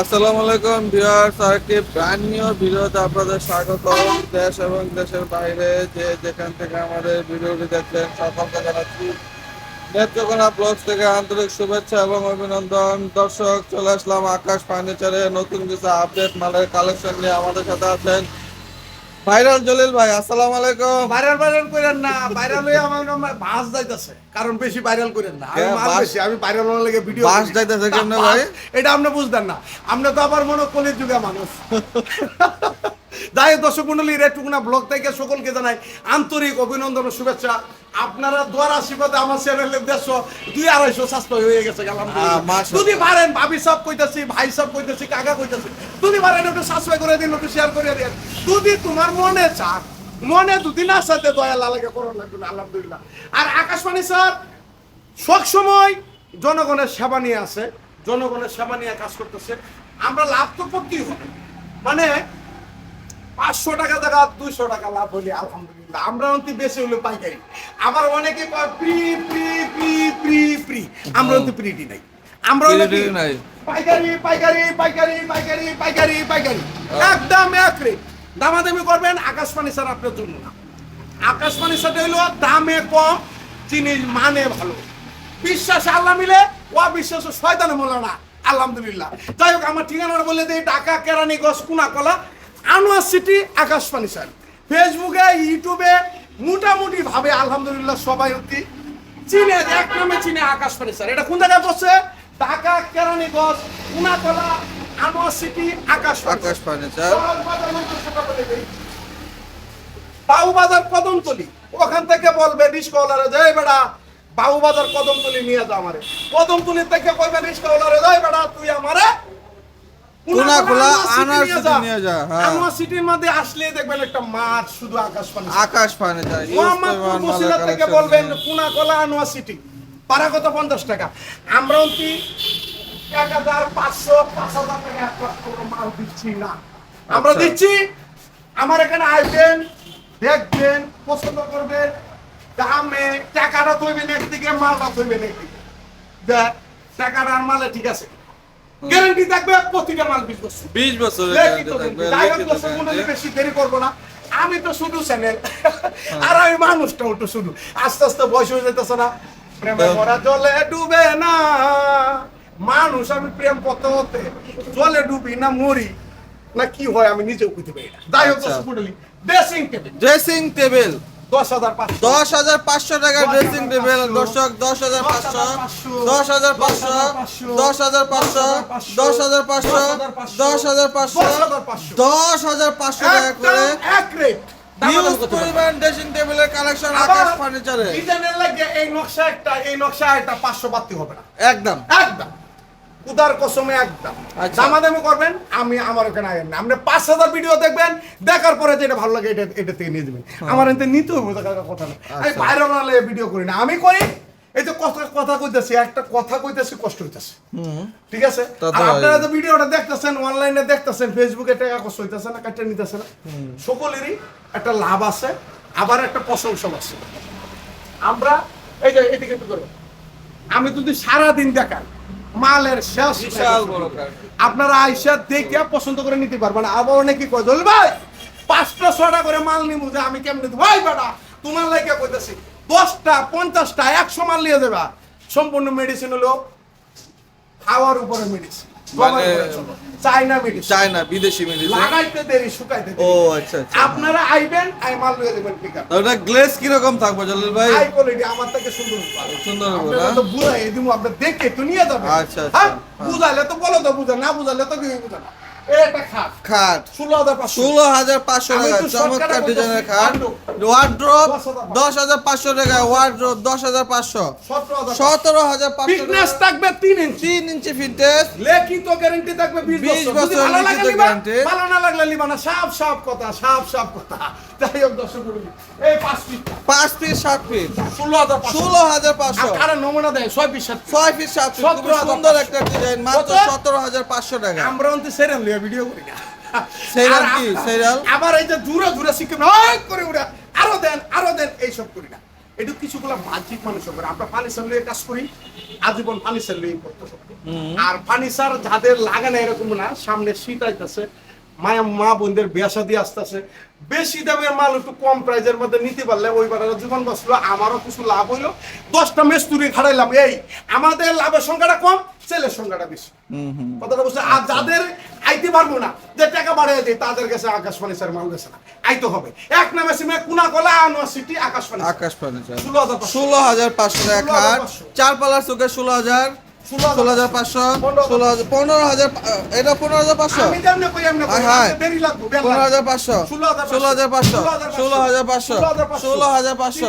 আসসালামু আলাইকুম ভিউয়ার্স, আরেকটি ব্র্যান্ড নিউ ভিডিওতে আপনাদের স্বাগত। দেশ এবং দেশের বাইরে যে যেখান থেকে আমাদের ভিডিওটি দেখছেন, সকলকে জানাচ্ছি নেত্রকোনা ব্লগ থেকে আন্তরিক শুভেচ্ছা এবং অভিনন্দন। দর্শক, চলে আসলাম আকাশ ফার্নিচারে নতুন কিছু আপডেট মালের কালেকশন নিয়ে আমাদের সাথে আছেন ভাইরাল জলিল ভাই আসসালামু আলাইকুম। ভাইরাল ভাইরাল করেন না ভাইরাল হয়ে আমার বাস যাইতেছে কারণ বেশি ভাইরাল করেন না। আমি মাল বেশি আমি ভাইরাল হওয়ার লাগে ভিডিও বাস যাইতেছে কেমনে ভাই? এটা আপনি বুঝতেন না। আপনি তো আবার মনে কলির যুগে মানুষ। যাই হোক, দর্শক মন্ডলী রেটুকুনা ব্লগ থেকে সকলকে জানাই আন্তরিক অভিনন্দন ও শুভেচ্ছা। আপনারা দোয়ার আশীর্বাদে আমার চ্যানেলের দেড়শো দুই আড়াইশো সাশ্রয় হয়ে গেছে যদি পারেন ভাবি সব কইতাছি ভাই সব কইতাছি কাকা কইতাছি। যদি পারেন একটু সাশ্রয় করে দিন একটু শেয়ার করে দিন। যদি তোমার মনে চান মনে দুদিন আসাতে দয়া লাগে করো লাগবে আলহামদুলিল্লাহ। আর আকাশবাণী স্যার সব সময় জনগণের সেবা নিয়ে আছে জনগণের সেবা নিয়ে কাজ করতেছে। আমরা লাভ তো করতেই হবে। মানে পাঁচশো টাকা জায়গা দুইশো টাকা লাভ হলে আলহামদুলিল্লাহ। আমরা অন্তি বেশি হলে পাইকারি। আবার অনেকে প্রি প্রি প্রি প্রি প্রি আমরা অন্তি প্রিটি নাই। আমরা হলো নাই। পাইকারি পাইকারি পাইকারি পাইকারি পাইকারি পাইকারি। একদম এক রেট। দামাদামি করবেন আকাশবাণী স্যার আপনার জন্য না। আকাশবাণীর সাথে হইল দামে কম জিনিস মানে ভালো। বিশ্বাস আল্লাহ মিলে ও বিশ্বাস শয়তানে মূল্য না আলহামদুলিল্লাহ। যাই হোক আমার ঠিকানাটা বলে দিই Dhaka Keraniganj কুনাকলা। Anwar city Akashvani sir. ফেসবুকে ইউটিউবে মোটামুটি ভাবে আলহামদুলিল্লাহ সবাই অতি চিনে এক নামে চিনে আকাশবাণী স্যার। এটা কোন জায়গায় বসছে? ঢাকা কেরানীগঞ্জ কুনাকলা আনোয়ার সিটি আকাশবাণী। আকাশ ফার্নিচার বাবু বাজার কদমতলি। ওখান থেকে বলবে রিস্কওয়ালারে যাই বেড়া বাবু বাজার কদমতলি নিয়ে যা আমারে। কদমতলি থেকে বলবে রিস্কওয়ালারে যাই বেড়া তুই আমারে নিয়ে যা, হ্যাঁ। সিটির মধ্যে আসলে দেখবেন একটা মাঠ শুধু আকাশ পানি আকাশ ফার্নিচার মোহাম্মদপুর বসিলা থেকে বলবেন কুনাকলা আনোয়ার সিটি। পারা কত পঞ্চাশ টাকা? আমরা অন্তি এক হাজার পাঁচশো পাঁচ হাজার টাকা এক মাল দিচ্ছি না। আমরা আচ্ছা। দিচ্ছি আমার এখানে আসবেন দেখবেন পছন্দ করবেন দামে টাকাটা থইবেন একদিকে মালটা থইবেন একদিকে। দেখ টাকাটা আর মালে ঠিক আছে। গ্যারান্টি থাকবে প্রতিটা মাল বিশ বছর। বিশ দেরি করব না। আমি তো শুধু চ্যানেল আর আমি মানুষটা একটু শুধু। আস্তে আস্তে বয়স হয়ে যেতেছে না। প্রেমে তো- ভরা জলে ডুবে না। মানুষ আমি প্রেম কত হতে জলে ডুবি না মরি না কি হয় আমি নিজেও বুঝতে পারি না। যাই হোক ড্রেসিং টেবিল ড্রেসিং টেবিল দশ হাজার পাঁচশো দশ টাকা ড্রেসিং টেবিল দর্শক দশ হাজার পাঁচশো দশ হাজার পাঁচশো দশ হাজার পাঁচশো দশ হাজার পাঁচশো দশ হাজার পাঁচশো দশ হাজার পাঁচশো টাকা করে এক রেট হিউজ পরিমাণ ড্রেসিং টেবিলের কালেকশন আকাশ ফার্নিচারে ডিজাইনের লাগে এই নকশা একটা এই নকশা একটা পাঁচশো বাড়তি হবে না একদম একদম উদার কসমে একদম। আচ্ছা। দামাদামি করবেন আমি আমার ওখানে আয়েন না আপনি পাঁচ হাজার ভিডিও দেখবেন দেখার পরে যেটা ভালো লাগে এটা এটা থেকে নিয়ে যাবেন আমার এতে নিতে হবে কথা না আমি আচ্ছা। বাইরে বানালে ভিডিও করি না। আমি করি এই তো কথা কথা কইতেছি একটা কথা কইতেছি কষ্ট হইতেছে। ঠিক আছে? আর আপনারা হয়। যে ভিডিওটা দেখতেছেন অনলাইনে দেখতেছেন ফেসবুকে টাকা কষ্ট হইতেছে না কাটতে নিতেছে না। সকলেরই একটা লাভ আছে আবার একটা প্রশংসা আছে। আমরা এই যে এদিকে আমি যদি সারা দিন দেখাই মালের শেষ। আপনারা আইসা দেখে পছন্দ করে নিতে পারবেন। আবার অনেকে কয় দল ভাই পাঁচটা ছটা করে মাল নিমু যে আমি কেমনে ভাই বেটা তোমার লাগে কইতেছি দশটা পঞ্চাশটা একশো মাল নিয়ে দেবা সম্পূর্ণ মেডিসিন হলো খাওয়ার উপরে মেডিসিন মানে- চায়না মেডিসিন চায়না বিদেশি মেডিসিন লাগাইতে দেরি শুকাইতে ও আচ্ছা আচ্ছা। আপনারা আইবেন আই মাল লয়ে দেবেন ঠিক আছে গ্লেস কি কীরকম থাকবে জলিল ভাই? হাই কোয়ালিটি আমার থেকে সুন্দর সুন্দর হবে না? তো বুঝাই দিমু আপনি দেখে তো নিয়ে যাবেন। আচ্ছা, আচ্ছা, হ্যাঁ। বুঝাইলে তো বলো তো বুঝা না বুঝাইলে তো কি বুঝা না। খাট। ষোলো হাজার পাঁচশো। ষোলো হাজার পাঁচশো আমি টাকা চমৎকার ডিজাইনের খাট। wardrobe। ওয়ার্ড্রোপ 10,500 দশ হাজার পাঁচশো টাকা ওয়ার্ড্রোপ দশ হাজার পাঁচশো। সতেরো হাজার পাঁচশো। টাকা। থাকবে তিন ইঞ্চি তিন ইঞ্চি ফিটনেস লিখিত গ্যারান্টি থাকবে বিশ বছর। বছর যদি ভালো লাগে লিখিত নিবা, ভালো না লাগলে নিবা না। সাপ সাপ কথা সাপ সাপ কথা। যাই হোক দর্শক এই পাঁচ ফিট পাঁচ ফিট সাত ফিট ষোলো হাজার ষোলো হাজার পাঁচশো। আর নমুনা দেয়? ছয় পিস সাত ছয় ফিট সাত ফিট সুন্দর একটা ডিজাইন মাত্র সতেরো হাজার পাঁচশো টাকা। আমরা অন্তে সেরাম ভিডিও করি না কি? আবার এই যে দূরে দূরে ওই করে উড়া। আরও দেন আরও দেন এইসব করি না। একটু কিছুগুলো বাহ্যিক মানুষ করে। আমরা পানি সামলিয়ে কাজ করি আজীবন পানি সামলিয়ে করতে। আর ফার্নিচার যাদের লাগে না এরকম না সামনে শীত আইতেছে মায়া মা বোনদের আসতেছে বেশি দামের মাল একটু কম প্রাইজের মধ্যে নিতে পারলে ওই বারের জীবন বসল আমারও কিছু লাভ হইল। দশটা মেস্তুরি খাড়াইলাম এই আমাদের লাভের সংখ্যাটা কম ছেলের সংখ্যাটা বেশি। কথাটা বুঝতে আর যাদের আইতে পারব না যে টাকা বাড়িয়ে দিই তাদের কাছে আকাশবাণী স্যার মাল গেছে না আইতে হবে এক নামে সিমে কুনা কলা ইউনিভার্সিটি আকাশবাণী আকাশ ফার্নিচার ষোলো হাজার পাঁচশো। টাকা চার পাল্লার চোখে ষোলো হাজার ষোলো হাজার পাঁচশো পনেরো হাজার ষোলো হাজার পনেরো হাজার এটা পনেরো হাজার পাঁচশো হায় হায়। পনেরো হাজার পাঁচশো ষোলো হাজার পাঁচশো। ষোলো হাজার পাঁচশো ষোলো হাজার পাঁচশো।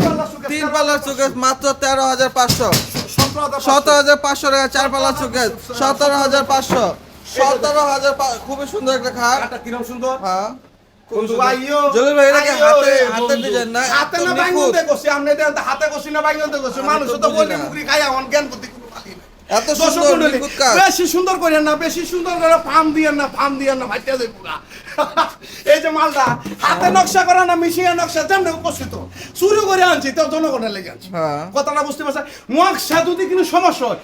তিন পাল্লার চোখে মাত্র তেরো হাজার পাঁচশো সতেরো হাজার পাঁচশো। সতেরো হাজার পাঁচশো টাকা চার পাল্লার চোখে সতেরো হাজার পাঁচশো সতেরো হাজার খুবই সুন্দর একটা খাট। কিরম সুন্দর? হ্যাঁ। এত সুন্দর বেশি সুন্দর করেন না বেশি সুন্দর করে ফার্ম দিয়েন না ফার্ম দিয়েন না ভাইটা পুরা। এই যে মালটা হাতে নকশা করা না মিশিয়ে নকশা যেমন উপস্থিত। শুরু করে আনছি তো জনগণের লেগে আনছি। হ্যাঁ। কথাটা বুঝতে পারছেন? নকশা যদি কোনো সমস্যা হয়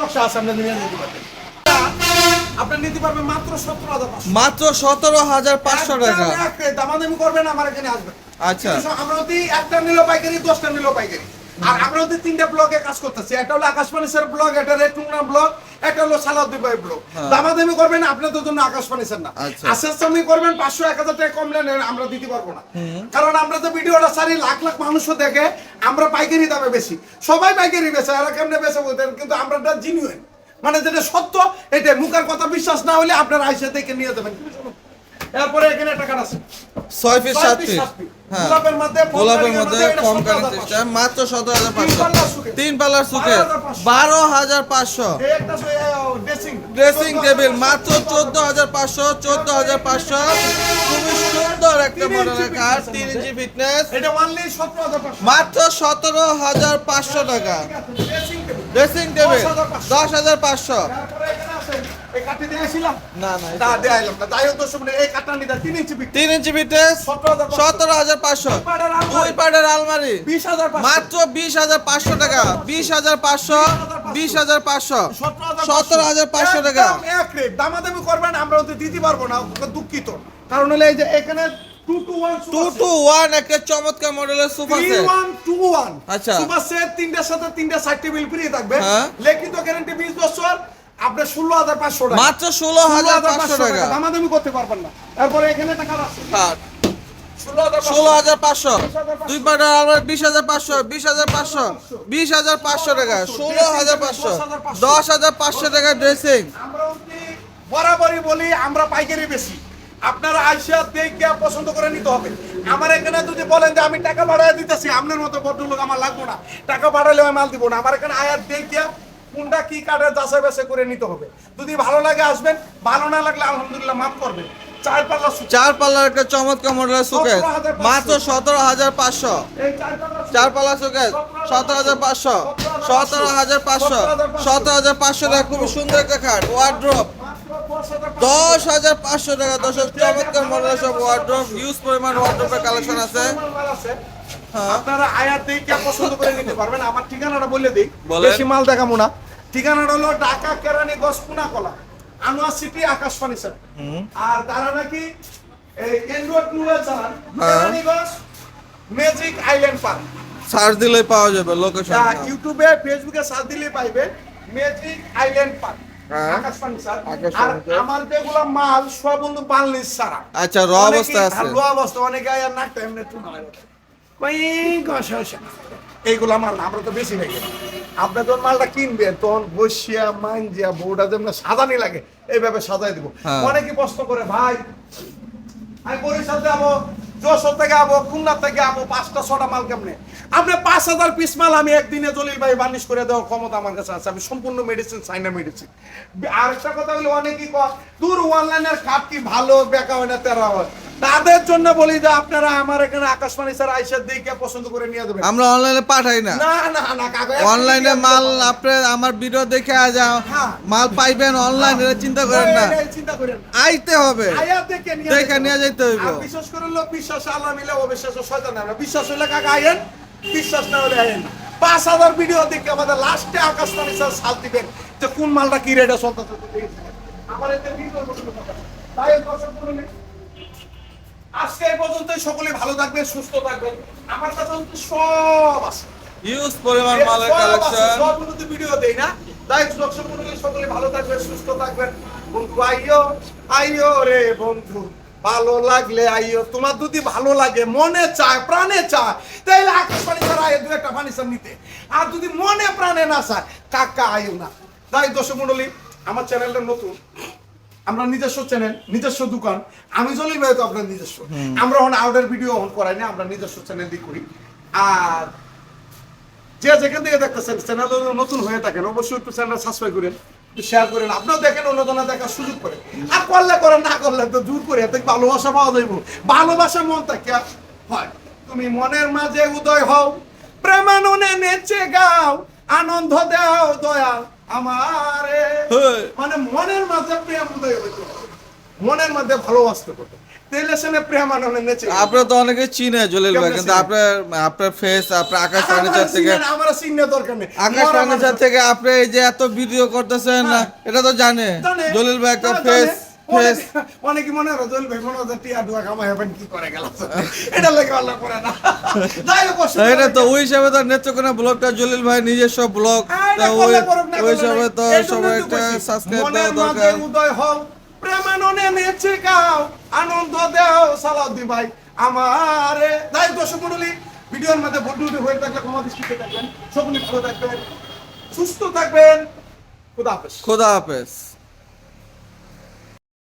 নকশা আছে আপনি নিয়ে পারবেন। পারবেন মাত্র সতেরো হাজার মাত্র সতেরো হাজার পাঁচশো টাকা। দামাদামি করবেন আমার এখানে আসবেন আচ্ছা। আমরা যদি একটা নিল পাইকারি দশটা নিল পাইকারি। আর আমরা তিনটা ব্লকে কাজ করতেছি একটা হলো আকাশবাণী স্যার ব্লগ একটা ব্লগ একটা হলো সালাউদ্দিন ভাই ব্লগ। দামাদামি করবেন আপনাদের জন্য আকাশবাণী স্যার না। আচ্ছা। করবেন পাঁচশো এক হাজার টাকা কমলে আমরা দিতে পারব না। কারণ আমরা তো ভিডিওটা সারি লাখ লাখ মানুষও দেখে আমরা পাইকারি দামে বেশি। সবাই পাইকারি বেছে আর কেমনে বেছে বলতেন কিন্তু আমরা জিনিউন মানে যেটা সত্য এটা মুখের কথা বিশ্বাস না হলে আপনারা আইসা থেকে নিয়ে যাবেন। এরপরে এখানে টাকা আছে। ছয় পিস সাত পিস হ্যাঁ। গোলাপের মধ্যে গোলাপের মধ্যে কম কারেন্ট কারেন্ট মাত্র সতেরো হাজার পাঁচশো। তিন পাল্লার বারো হাজার পাঁচশো। ড্রেসিং ড্রেসিং টেবিল মাত্র চোদ্দ হাজার পাঁচশো চোদ্দ হাজার পাঁচশো। খুবই সুন্দর একটা তিন মডেলের কাঠ তিন আছে। ইঞ্চি ফিটনেস এটা অনলি সতেরো হাজার পাঁচশো। মাত্র সতেরো হাজার পাঁচশো টাকা। ড্রেসিং টেবিল 10,500 দশ হাজার পাঁচশো। সতেরো হাজার পাঁচশো। দুই আলমারি। মাত্র বিশ হাজার পাঁচশো টাকা। বিশ হাজার পাঁচশো বিশ হাজার পাঁচশো সতেরো হাজার পাঁচশো। টাকা। দামাদামি করবেন আমরা দিতে পারব না দুঃখিত। কারণ হলে এই যে এখানে একটা চমৎকার মডেলের সোফা সেট আচ্ছা। সুপার সেট তিনটার সাথে তিনটা সাইড টেবিল ফ্রি থাকবে। হ্যাঁ। লিখিত গ্যারান্টি বিশ বছর আপনার ষোলো হাজার পাঁচশো টাকা। মাত্র ষোলো হাজার পাঁচশো টাকা। দামাদামি করতে পারবেন না। তারপরে এখানে টাকা আছে। ষোলো হাজার পাঁচশো। দুই বিশ হাজার পাঁচশো বিশ হাজার পাঁচশো বিশ হাজার পাঁচশো টাকা। ষোলো হাজার পাঁচশো। দশ হাজার পাঁচশো। টাকা ড্রেসিং বরাবরই বলি আমরা পাইকারি বেশি। আপনারা আইসা দেখে পছন্দ করে নিতে হবে। আমার এখানে যদি বলেন যে আমি টাকা বাড়ায় দিতেছি আপনার মতো ভদ্রলোক আমার লাগবো না। টাকা বাড়ালে আমি মাল দিব না। আমার এখানে আয়াত দেখে কোনটা কি কাঠের যাচাই বাছাই করে নিতে হবে। যদি ভালো লাগে আসবেন ভালো না লাগলে আলহামদুলিল্লাহ মাফ করবেন। চার পাল্লা সুতা। চার পাল্লার একটা চমৎকার মডেলের সুকেস মাত্র সতেরো হাজার পাঁচশো। চার পাল্লা সুকেস সতেরো হাজার পাঁচশো। সতেরো হাজার পাঁচশো। সতেরো হাজার পাঁচশো। খুবই সুন্দর একটা খাট। ওয়ার্ড্রপ দশ হাজার পাঁচশো টাকা। দশ চমৎকার মডেলের সব ওয়ার্ড্রপ ইউজ পরিমাণ ওয়ার্ড্রপের কালেকশন আছে। হ্যাঁ। আপনারা আয়াত দেখে পছন্দ করে নিতে পারবেন? আমার ঠিকানাটা বলে দিই। বেশি মাল দেখাবো না। ঠিকানাটা হলো ঢাকা কেরানীগঞ্জ পুনাকলা আনোয়ার সিটি আকাশ ফার্নিচার আর তারা নাকি এই এন্ড্রয়েড চালান। হ্যাঁ। Keraniganj magic island park search দিলেই পাওয়া যাবে লোকেশন ইউটিউবে ফেসবুকে সার্চ দিলেই পাইবেন ম্যাজিক আইল্যান্ড পার্ক হ্যাঁ। আমার যেগুলো মাল সব বন্ধু ছাড়া। আচ্ছা র অবস্থা আছে? র অবস্থা অনেকে আয়া নাকটা এমনি একটু কই গসা গসা। এইগুলা মাল আমরা তো বেশি নেই আপনি যখন মালটা কিনবেন তখন বসিয়া মাঞ্জিয়া বউটা যেমন সাজানি লাগে এইভাবে সাজাই দিব। হ্যাঁ। অনেকে প্রশ্ন করে ভাই আমি বরিশাল যাব যশোর থেকে আবো খুলনা থেকে আবো পাঁচটা ছটা মাল কেমনে? আপনি পাঁচ হাজার পিস মাল আমি একদিনে জলিল ভাই বার্নিশ করে দেওয়ার ক্ষমতা আমার কাছে আছে। আমি সম্পূর্ণ মেডিসিন চাইনা মেডিসিন আরেকটা কথা হলো অনেকেই কয় দূর অনলাইনের কাপ কি ভালো? বেকা হয় না তেরা হয়। তাদের জন্য বলি যে আপনারা আমার এখানে আকাশবাণী স্যার আইসার দেখে পছন্দ করে নিয়ে দেবেন আমরা অনলাইনে পাঠাই না। না না অনলাইনে মাল আপনি আমার ভিডিও দেখে আ যাও। হ্যাঁ। মাল পাইবেন অনলাইন চিন্তা করেন না। এই, চিন্তা করেন আইতে হবে। আয়া দেখে নিয়ে দেখে নিয়ে। যেতে হইব। আর বিশেষ করে লোক বিশ্বাস আল্লাহ মিলে অবিশ্বাস শয়তান আমরা বিশ্বাস হলে কাকা আইয়েন বিশ্বাস না হলে আইয়েন না। পাঁচ হাজার ভিডিও দেখে আমাদের লাস্টে আকাশবাণী স্যার সাল দিবেন যে কোন মালটা কি রেটে চলতেছে আমার এতে ভিডিও তাই দর্শক আজকে এই পর্যন্ত সকলে ভালো থাকবেন সুস্থ থাকবেন। আমার কাছে সব আছে। পরিমাণ মালের কালেকশন ভিডিও দেই না। তাই দর্শক সকলে ভালো থাকবেন সুস্থ থাকবেন। বন্ধু আইও আইও রে বন্ধু। ভালো লাগলে আইও তোমার যদি ভালো লাগে মনে চায় প্রাণে চায় তাইলে আকাশবাণী ছাড়া আইও দু একটা ফার্নিচার নিতে। আর যদি মনে প্রাণে না চায় কাকা আইও না। তাই দর্শক মণ্ডলী আমার চ্যানেলটা নতুন আমরা নিজস্ব চ্যানেল নিজস্ব দোকান আমি চলি ভাই তো আপনার নিজস্ব। আমরা এখন আউটের ভিডিও অন করাই না আমরা নিজস্ব চ্যানেল দিয়ে করি। আর যে যেখান থেকে দেখতেছেন চ্যানেল নতুন হয়ে থাকেন অবশ্যই একটু চ্যানেল সাবস্ক্রাইব করেন শেয়ার করেন। আপনিও দেখেন অন্যজনা দেখার সুযোগ করেন আর করলে করেন না করলে তো দূর করে এতে ভালোবাসা পাওয়া যাইব। ভালোবাসা মন থাকে হয়। তুমি মনের মাঝে উদয় হও প্রেমাননে নেচে গাও আনন্দ দাও দয়াল আমারে। মানে মনের মাঝে প্রেম উদয় হইতে। মনের মধ্যে ভালোবাসতে। আপনারা তো অনেকে চিনে জলিল ভাই কিন্তু আপনার আপনার ফেস আপনার আকাশ ফার্নিচার থেকে আমার চিনে দরকার নেই। আকাশ ফার্নিচার থেকে আপনি এই যে এত ভিডিও করতেছেন না। এটা তো জানে। জানে। জলিল ভাই একটা হ্যাঁ, ফেস অনেকে- অনেকে মনে হয় জল ভাই মনে হয় টিয়া ডুয়া কামাই হবেন কি করে গেল? এটা লাগে আল্লাহ করে না। যাই হোক কষ্ট করে এটা তো ওই হিসাবে তো নেত্রকোনা ব্লগটা জলিল ভাই নিজস্ব ব্লগ হ্যাঁ, ওই হিসাবে তো সবাই একটা সাবস্ক্রাইব দেওয়া দরকার। উদয় হও। প্রেমাননে নেচে গাও আনন্দ দেও সালাউদ্দিন ভাই। আমারে তাই দর্শক মণ্ডলী ভিডিওর মধ্যে বন্ধুটি হয়ে থাকলে ক্ষমা দৃষ্টিতে থাকবেন। সকলে ভালো থাকবেন, সুস্থ থাকবেন। খুদা হাফেজ। খুদা হাফেজ।